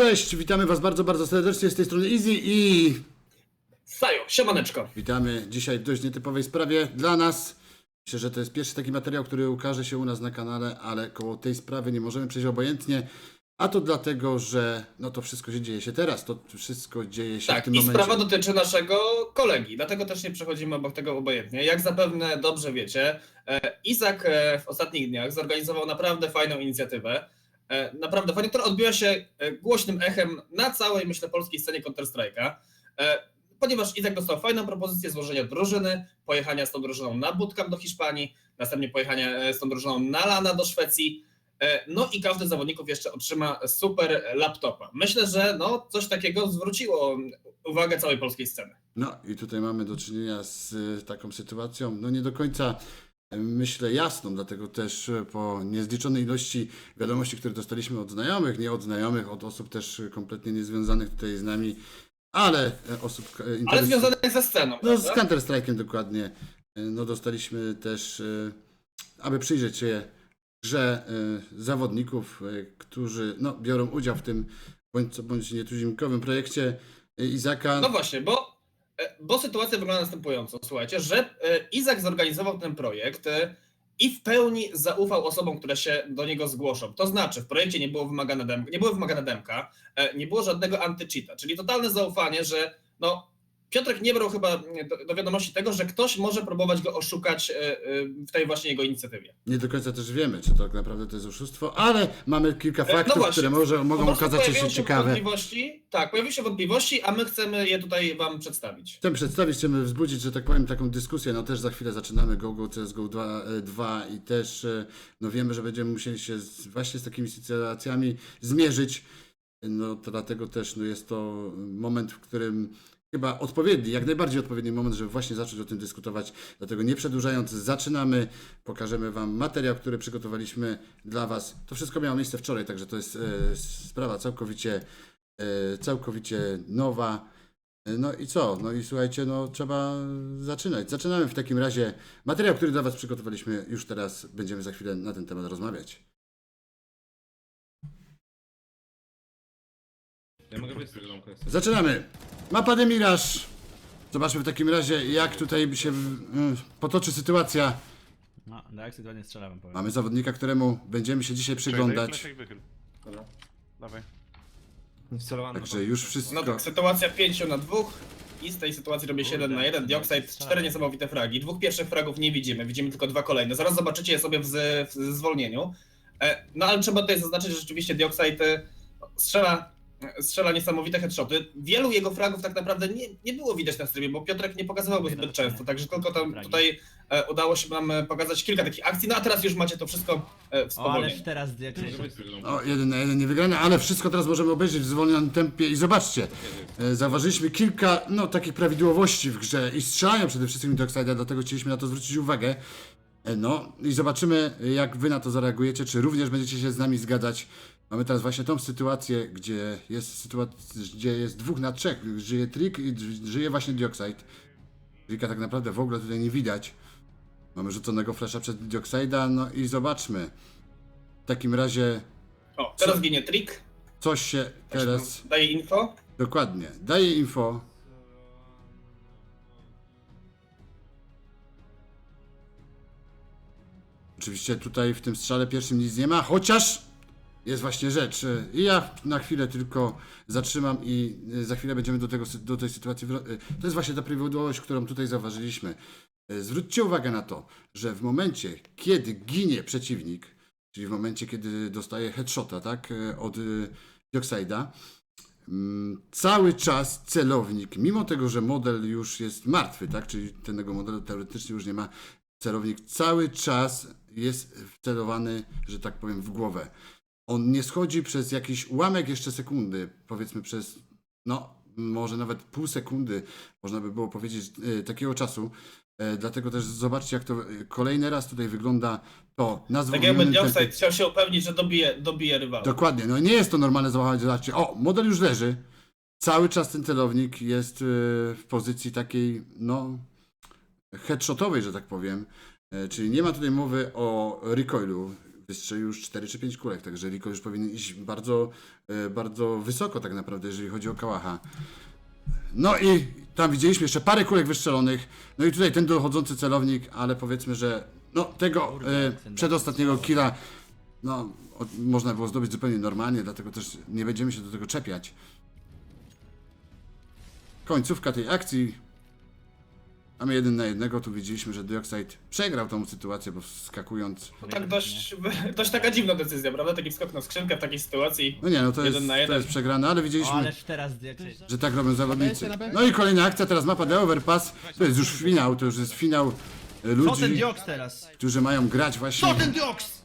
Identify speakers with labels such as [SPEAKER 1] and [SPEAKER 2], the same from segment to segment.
[SPEAKER 1] Cześć, witamy Was bardzo, bardzo serdecznie z tej strony Easy i
[SPEAKER 2] Sajo, siemaneczko.
[SPEAKER 1] witamy dzisiaj w dość nietypowej sprawie dla nas. Myślę, że to jest pierwszy taki materiał, który ukaże się u nas na kanale, ale koło tej sprawy nie możemy przejść obojętnie. A to dlatego, że no to wszystko się dzieje się teraz, to wszystko dzieje się w
[SPEAKER 2] Tak,
[SPEAKER 1] tym
[SPEAKER 2] i
[SPEAKER 1] momencie.
[SPEAKER 2] sprawa dotyczy naszego kolegi, dlatego też nie przechodzimy obok tego obojętnie. Jak zapewne dobrze wiecie, e, Izak e, w ostatnich dniach zorganizował naprawdę fajną inicjatywę. E, Naprawdę fajną, która odbiła się e, głośnym echem na całej, myślę, polskiej scenie Counter-Strike'a. E, Ponieważ Izak dostał fajną propozycję złożenia drużyny, pojechania z tą drużyną na bootcamp do Hiszpanii, następnie pojechania z tą drużyną na Lana do Szwecji. No i każdy z zawodników jeszcze otrzyma super laptopa. Myślę, że no, coś takiego zwróciło uwagę całej polskiej sceny.
[SPEAKER 1] No i tutaj mamy do czynienia z taką sytuacją, no nie do końca myślę jasną, dlatego też y, po niezliczonej ilości wiadomości, które dostaliśmy od znajomych, nie od znajomych, od osób też kompletnie niezwiązanych tutaj z nami, ale y, osób y,
[SPEAKER 2] Ale związanych ze sceną.
[SPEAKER 1] No z
[SPEAKER 2] prawda?
[SPEAKER 1] Counter-Strike'em dokładnie. No dostaliśmy też, aby przyjrzeć się grze zawodników, którzy no, biorą udział w tym bądź co bądź nietuzinkowym projekcie Izaka.
[SPEAKER 2] No właśnie, bo, e, bo sytuacja wygląda następująco. Słuchajcie, że e, Izak zorganizował ten projekt e, i w pełni zaufał osobom, które się do niego zgłoszą. To znaczy, w projekcie nie było wymagane dem, nie były wymagane demka, e, nie było żadnego anty-cheata, czyli totalne zaufanie, że no, Piotrek nie brał chyba do, do wiadomości tego, że ktoś może próbować go oszukać e, e, w tej właśnie jego inicjatywie.
[SPEAKER 1] Nie do końca też wiemy, czy to tak naprawdę to jest oszustwo, ale mamy kilka
[SPEAKER 2] no
[SPEAKER 1] faktów,
[SPEAKER 2] właśnie.
[SPEAKER 1] które może, mogą okazać się
[SPEAKER 2] pojawiły
[SPEAKER 1] ciekawe.
[SPEAKER 2] Wątpliwości, tak, pojawiły się wątpliwości, a my chcemy je tutaj wam przedstawić.
[SPEAKER 1] Chcemy przedstawić, chcemy wzbudzić, że tak powiem, taką dyskusję. No też za chwilę zaczynamy GoGo CSGO 2, e, 2 i też e, no wiemy, że będziemy musieli się z, właśnie z takimi sytuacjami zmierzyć. No to dlatego też no, jest to moment, w którym chyba odpowiedni, jak najbardziej odpowiedni moment, żeby właśnie zacząć o tym dyskutować. Dlatego nie przedłużając, zaczynamy. Pokażemy Wam materiał, który przygotowaliśmy dla Was. To wszystko miało miejsce wczoraj, także to jest e, sprawa całkowicie, e, całkowicie nowa. No i co? No i słuchajcie, no trzeba zaczynać. Zaczynamy w takim razie. Materiał, który dla Was przygotowaliśmy już teraz, będziemy za chwilę na ten temat rozmawiać.
[SPEAKER 3] Ja mogę z tego jak chcesz.
[SPEAKER 1] Zaczynamy! Mapa de Mirage. Zobaczmy w takim razie, jak tutaj się mm, potoczy sytuacja.
[SPEAKER 4] No, nie strzelałem, powiem.
[SPEAKER 1] Mamy zawodnika, któremu będziemy się dzisiaj przyglądać.
[SPEAKER 3] Wychyl.
[SPEAKER 2] Dobra.
[SPEAKER 3] Dawaj. Wcelowany.
[SPEAKER 1] Także już wszystko.
[SPEAKER 2] No tak, sytuacja 5 na 2 i z tej sytuacji robi się 1 na 1. Dioxide, cztery niesamowite fragi. Dwóch pierwszych fragów nie widzimy, widzimy tylko dwa kolejne. Zaraz zobaczycie je sobie w, z, w zwolnieniu. E, No ale trzeba tutaj zaznaczyć, że rzeczywiście Dioxide e, strzela, strzela niesamowite headshoty. Wielu jego fragów tak naprawdę nie, nie było widać na streamie, bo Piotrek nie pokazywał go zbyt często, także tylko tam tutaj e, udało się nam e, pokazać kilka takich akcji. No a teraz już macie to wszystko e, w
[SPEAKER 4] O, ależ
[SPEAKER 2] spowolnieniu.
[SPEAKER 4] teraz jak.
[SPEAKER 1] O, jeden na jeden nie wygrany, ale wszystko teraz możemy obejrzeć w zwolnionym tempie i zobaczcie. e, Zauważyliśmy kilka no, takich prawidłowości w grze i strzelania przede wszystkim do dlatego chcieliśmy na to zwrócić uwagę. E, No i zobaczymy, jak wy na to zareagujecie, czy również będziecie się z nami zgadzać. Mamy teraz właśnie tą sytuację, gdzie jest sytuacja, gdzie jest dwóch na trzech. Żyje Trick i żyje właśnie Dioxide. Tricka tak naprawdę w ogóle tutaj nie widać. Mamy rzuconego flasza przed Dioxide'a, no i zobaczmy. W takim razie
[SPEAKER 2] O, teraz ginie trik.
[SPEAKER 1] coś się teraz...
[SPEAKER 2] Daję info.
[SPEAKER 1] Dokładnie. Daję info. Oczywiście tutaj w tym strzale pierwszym nic nie ma, chociaż jest właśnie rzecz. I ja na chwilę tylko zatrzymam i y, za chwilę będziemy do, tego, do tej sytuacji. y, To jest właśnie ta prawidłowość, którą tutaj zauważyliśmy. Zwróćcie uwagę na to, że w momencie, kiedy ginie przeciwnik, czyli w momencie, kiedy dostaje headshota, tak, od Dioxide'a, Mm, cały czas celownik, mimo tego, że model już jest martwy, tak, czyli tego modelu teoretycznie już nie ma, celownik cały czas jest wcelowany, że tak powiem, w głowę. On nie schodzi przez jakiś ułamek jeszcze sekundy, powiedzmy przez, no, może nawet pół sekundy, można by było powiedzieć, e, takiego czasu. E, dlatego też zobaczcie, jak to e, kolejny raz tutaj wygląda to na
[SPEAKER 2] Tak jakby
[SPEAKER 1] zwolnionym tempie.
[SPEAKER 2] Dioxide chciał się upewnić, że dobije, dobije rywala.
[SPEAKER 1] Dokładnie, no nie jest to normalne zachowanie. Zobaczcie, o, model już leży. Cały czas ten celownik jest w pozycji takiej, no, headshotowej, że tak powiem. Czyli nie ma tutaj mowy o recoilu. Wystrzelił już 4 czy 5 kulek, także Riko już powinien iść bardzo, e, bardzo wysoko tak naprawdę, jeżeli chodzi o Kałacha. No i tam widzieliśmy jeszcze parę kulek wystrzelonych, no i tutaj ten dochodzący celownik, ale powiedzmy, że no tego e, przedostatniego killa no, o, można było zdobyć zupełnie normalnie, dlatego też nie będziemy się do tego czepiać. Końcówka tej akcji. Mamy jeden na jednego, tu widzieliśmy, że Dioxide przegrał tą sytuację, bo wskakując...
[SPEAKER 2] No tak dość, dość taka dziwna decyzja, prawda? Taki skok na skrzynkę w takiej sytuacji.
[SPEAKER 1] No nie, no to jest,
[SPEAKER 2] Jeden na
[SPEAKER 1] to
[SPEAKER 2] jeden.
[SPEAKER 1] jest przegrane, ale
[SPEAKER 4] O,
[SPEAKER 1] widzieliśmy,
[SPEAKER 4] ależ teraz
[SPEAKER 1] że tak robią zawodnicy. No i kolejna akcja, teraz mapa The Overpass. To jest już finał, to już jest finał e,
[SPEAKER 5] Co ten
[SPEAKER 1] ludzi,
[SPEAKER 5] Dioks teraz?
[SPEAKER 1] którzy mają grać
[SPEAKER 5] Co
[SPEAKER 1] właśnie
[SPEAKER 5] ten Dioks?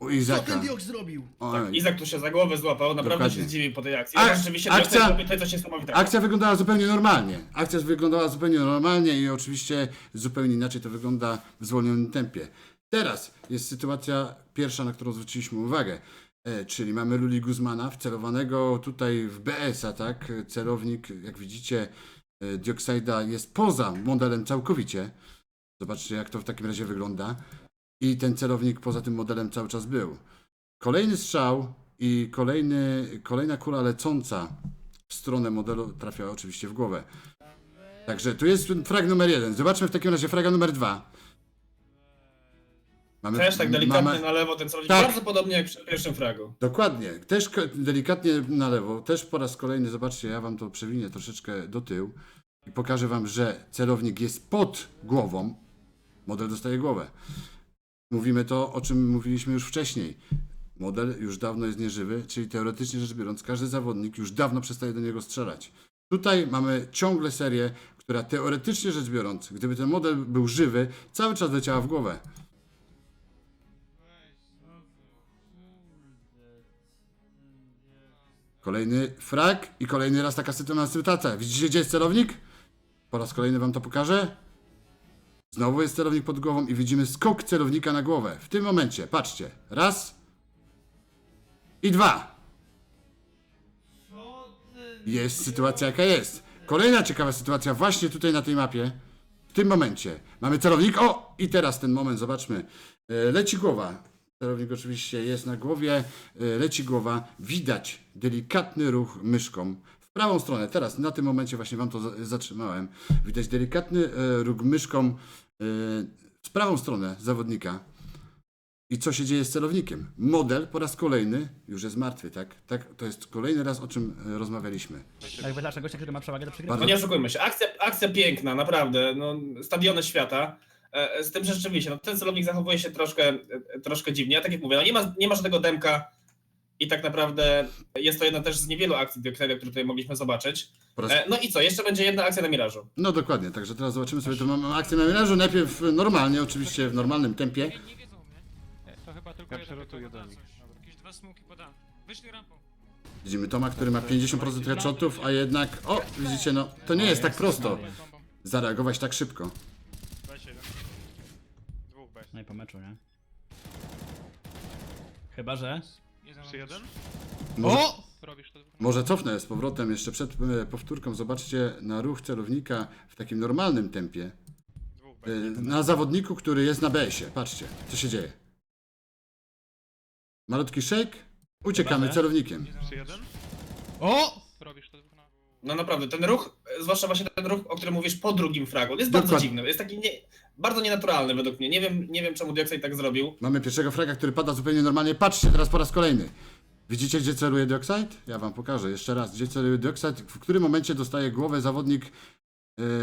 [SPEAKER 1] U
[SPEAKER 5] Co
[SPEAKER 1] Izaka.
[SPEAKER 5] ten Dioks zrobił?
[SPEAKER 1] Oj.
[SPEAKER 2] Izak tu się za głowę złapał, naprawdę
[SPEAKER 1] Dokładnie.
[SPEAKER 2] się zdziwił po tej akcji.
[SPEAKER 1] Ak-
[SPEAKER 2] rzeczywiście
[SPEAKER 1] akcja-
[SPEAKER 2] coś niesamowitego.
[SPEAKER 1] Akcja wyglądała zupełnie normalnie. Akcja wyglądała zupełnie normalnie i oczywiście zupełnie inaczej to wygląda w zwolnionym tempie. Teraz jest sytuacja pierwsza, na którą zwróciliśmy uwagę. E, czyli mamy Luli Guzmana wcelowanego tutaj w BS-a, tak? Celownik, jak widzicie, e, Dioxida jest poza modelem całkowicie. Zobaczcie, jak to w takim razie wygląda. I ten celownik poza tym modelem cały czas był. Kolejny strzał i kolejny, kolejna kula lecąca w stronę modelu trafia oczywiście w głowę. Także tu jest frag numer jeden. Zobaczmy w takim razie fraga numer dwa. Mamy,
[SPEAKER 2] Też tak delikatnie
[SPEAKER 1] mamy-
[SPEAKER 2] na lewo ten celownik,
[SPEAKER 1] Tak.
[SPEAKER 2] bardzo podobnie jak przy pierwszym fragu.
[SPEAKER 1] Dokładnie. Też delikatnie na lewo. Też po raz kolejny, zobaczcie, ja wam to przewinię troszeczkę do tyłu i pokażę wam, że celownik jest pod głową. Model dostaje głowę. Mówimy to, o czym mówiliśmy już wcześniej. Model już dawno jest nieżywy, czyli teoretycznie rzecz biorąc, każdy zawodnik już dawno przestaje do niego strzelać. Tutaj mamy ciągle serię, która teoretycznie rzecz biorąc, gdyby ten model był żywy, cały czas leciała w głowę. Kolejny frag i kolejny raz taka sytuacja. Widzicie, gdzie jest celownik? Po raz kolejny wam to pokażę. Znowu jest celownik pod głową i widzimy skok celownika na głowę. W tym momencie, patrzcie. Raz. I dwa. Jest sytuacja jaka jest. Kolejna ciekawa sytuacja właśnie tutaj na tej mapie. W tym momencie. Mamy celownik. O! I teraz ten moment, zobaczmy. E, Leci głowa. Celownik oczywiście jest na głowie. E, Leci głowa. Widać delikatny ruch myszką w prawą stronę. Teraz, na tym momencie właśnie wam to za- zatrzymałem. Widać delikatny e, ruch myszką e, w prawą stronę zawodnika. I co się dzieje z celownikiem? Model po raz kolejny już jest martwy, tak? tak? To jest kolejny raz, o czym e, rozmawialiśmy.
[SPEAKER 4] Jakby zawsze gościa, który ma przewagę do
[SPEAKER 2] No
[SPEAKER 4] przegrywania.
[SPEAKER 2] nie oszukujmy się, akcja, akcja piękna, naprawdę, no, stadiony świata. E, Z tym, że rzeczywiście, no, ten celownik zachowuje się troszkę, troszkę dziwnie. A tak jak mówię, no, nie, ma, nie ma żadnego demka i tak naprawdę jest to jedna też z niewielu akcji Dioxide, które tutaj mogliśmy zobaczyć.
[SPEAKER 1] Raz...
[SPEAKER 2] E, No i co, jeszcze będzie jedna akcja na Mirażu.
[SPEAKER 1] No dokładnie, także teraz zobaczymy sobie, to mamy akcję na menażu. Najpierw normalnie, oczywiście w normalnym tempie.
[SPEAKER 6] Nie, nie wiedzą mnie. To chyba tylko
[SPEAKER 3] Ja
[SPEAKER 6] jeden
[SPEAKER 3] przerotuję
[SPEAKER 6] tylko
[SPEAKER 3] do nich.
[SPEAKER 6] Jakieś dwa smoki podam. Wyszli rampą.
[SPEAKER 1] Widzimy Toma, który ma 50% headshotów, a jednak, o, widzicie, no, to nie jest tak prosto
[SPEAKER 6] Bombą.
[SPEAKER 1] zareagować tak szybko.
[SPEAKER 6] Weź jeden. Dwóch bez.
[SPEAKER 4] No i po meczu, nie? Chyba, że...
[SPEAKER 3] Przy jeden?
[SPEAKER 1] Może,
[SPEAKER 5] O!
[SPEAKER 6] Robisz to dwóch.
[SPEAKER 1] może cofnę z powrotem jeszcze przed e, powtórką. Zobaczcie na ruch celownika w takim normalnym tempie.
[SPEAKER 6] Dwóch
[SPEAKER 1] E. Na zawodniku, który jest na BS-ie. Patrzcie, co się dzieje. Malutki shake, uciekamy celownikiem.
[SPEAKER 3] Przy jeden?
[SPEAKER 5] O!
[SPEAKER 6] Robisz to dwóch na.
[SPEAKER 2] No naprawdę, ten ruch, e, zwłaszcza właśnie ten ruch, o którym mówisz po drugim fragu, jest bardzo
[SPEAKER 1] Dokładnie.
[SPEAKER 2] dziwny, jest taki nie, bardzo nienaturalny według mnie. Nie wiem, nie wiem czemu Dioxide tak zrobił.
[SPEAKER 1] Mamy pierwszego fraga, który pada zupełnie normalnie. Patrzcie teraz po raz kolejny. Widzicie, gdzie celuje Dioxide? Ja wam pokażę jeszcze raz, gdzie celuje Dioxide, w którym momencie dostaje głowę zawodnik, yy,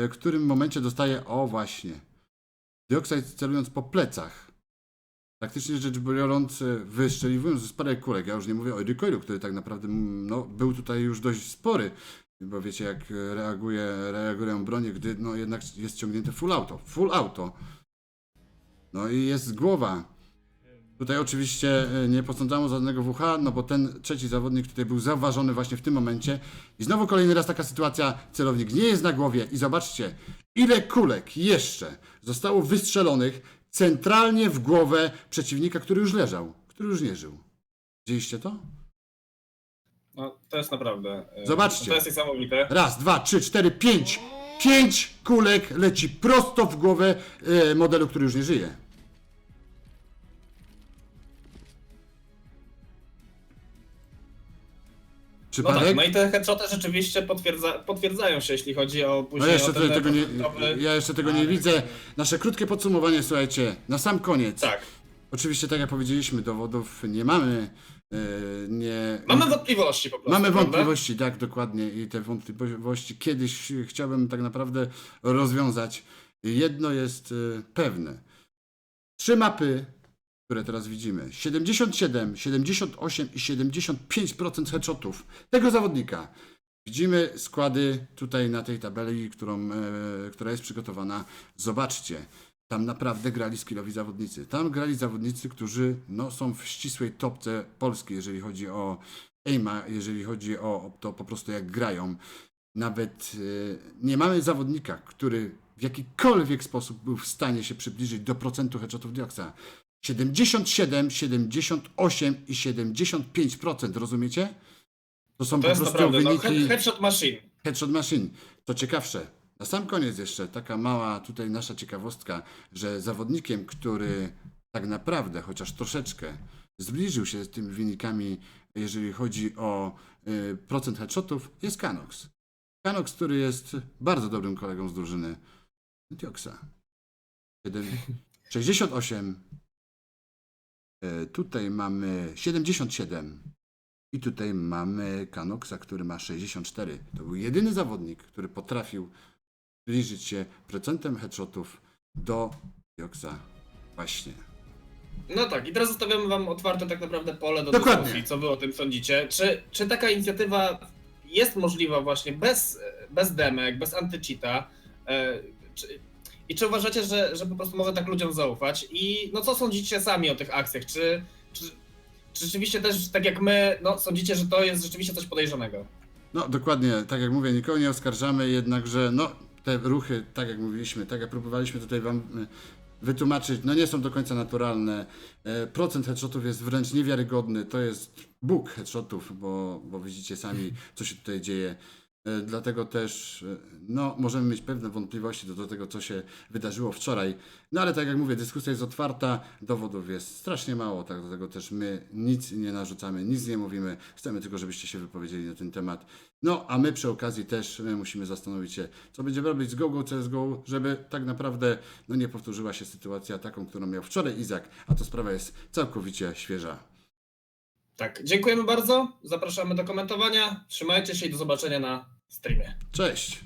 [SPEAKER 1] w którym momencie dostaje, o właśnie, Dioxide celując po plecach. Praktycznie rzecz biorąc, yy, wystrzeliwując z parę kulek. Ja już nie mówię o recoilu, który tak naprawdę mm, no, był tutaj już dość spory. Bo wiecie, jak yy, reaguje, reagują bronie, gdy no, jednak jest ciągnięte full auto. Full auto. No i jest głowa. Tutaj oczywiście e, nie posądzamy żadnego WH, no bo ten trzeci zawodnik tutaj był zauważony właśnie w tym momencie. I znowu kolejny raz taka sytuacja, celownik nie jest na głowie i zobaczcie, ile kulek jeszcze zostało wystrzelonych centralnie w głowę przeciwnika, który już leżał, który już nie żył. Widzieliście to?
[SPEAKER 2] No, to jest naprawdę. E,
[SPEAKER 1] Zobaczcie.
[SPEAKER 2] To jest niesamowite.
[SPEAKER 1] Raz, dwa, trzy, cztery, pięć. Pięć kulek leci prosto w głowę e, modelu, który już nie żyje.
[SPEAKER 2] No tak, no i te headshoty rzeczywiście potwierdza, potwierdzają się, jeśli chodzi o
[SPEAKER 1] no
[SPEAKER 2] później. No
[SPEAKER 1] jeszcze tego nie, ja jeszcze tego nie widzę. Nasze krótkie podsumowanie, słuchajcie, na sam koniec.
[SPEAKER 2] Tak.
[SPEAKER 1] Oczywiście, tak jak powiedzieliśmy, dowodów nie mamy e, Nie,
[SPEAKER 2] Mamy wątpliwości po prostu.
[SPEAKER 1] Mamy
[SPEAKER 2] prawda?
[SPEAKER 1] wątpliwości, tak, dokładnie. I te wątpliwości kiedyś chciałbym tak naprawdę rozwiązać. Jedno jest e, pewne. Trzy mapy, które teraz widzimy. 77, 78 i 75% headshotów tego zawodnika. Widzimy składy tutaj na tej tabeli, którą, e, która jest przygotowana. Zobaczcie, tam naprawdę grali skillowi zawodnicy. Tam grali zawodnicy, którzy no, są w ścisłej topce Polski, jeżeli chodzi o aima, jeżeli chodzi o, to po prostu jak grają. Nawet e, nie mamy zawodnika, który w jakikolwiek sposób był w stanie się przybliżyć do procentu headshotów Dioxa. 77, 78 i 75%, rozumiecie? To są
[SPEAKER 2] To
[SPEAKER 1] po prostu
[SPEAKER 2] naprawdę no,
[SPEAKER 1] wyniki
[SPEAKER 2] head, headshot machine.
[SPEAKER 1] Headshot Machine. To ciekawsze. Na sam koniec jeszcze taka mała tutaj nasza ciekawostka, że zawodnikiem, który tak naprawdę, chociaż troszeczkę, zbliżył się z tymi wynikami, jeżeli chodzi o y, procent headshotów, jest Canox. Canox, który jest bardzo dobrym kolegą z drużyny Dioxa. Siedem- 68. Y, tutaj mamy 77. I tutaj mamy Kanoxa, który ma 64. To był jedyny zawodnik, który potrafił zbliżyć się procentem headshotów do Dioxa. Właśnie.
[SPEAKER 2] No tak, i teraz zostawiamy wam otwarte tak naprawdę pole do
[SPEAKER 1] Dokładnie.
[SPEAKER 2] dyskusji, co wy o tym sądzicie. Czy, czy taka inicjatywa jest możliwa właśnie bez, bez demek, bez antycheata? E, czy, I czy uważacie, że, że po prostu można tak ludziom zaufać? I no co sądzicie sami o tych akcjach? Czy, czy, czy rzeczywiście też, tak jak my, no sądzicie, że to jest rzeczywiście coś podejrzanego?
[SPEAKER 1] No dokładnie, tak jak mówię, nikogo nie oskarżamy, jednakże no, te ruchy, tak jak mówiliśmy, tak jak próbowaliśmy tutaj wam y, wytłumaczyć, no nie są do końca naturalne. E, Procent headshotów jest wręcz niewiarygodny, to jest Bóg headshotów, bo, bo widzicie sami, co się tutaj dzieje. E, Dlatego też e, no, możemy mieć pewne wątpliwości do, do tego, co się wydarzyło wczoraj. No ale tak jak mówię, dyskusja jest otwarta, dowodów jest strasznie mało, tak dlatego też my nic nie narzucamy, nic nie mówimy. Chcemy tylko, żebyście się wypowiedzieli na ten temat. No, a my przy okazji też my musimy zastanowić się, co będziemy robić z GoGo CSGO, żeby tak naprawdę no, nie powtórzyła się sytuacja taką, którą miał wczoraj Izak, a to sprawa jest całkowicie świeża.
[SPEAKER 2] Tak, dziękujemy bardzo, zapraszamy do komentowania, trzymajcie się i do zobaczenia na streamie.
[SPEAKER 1] Cześć!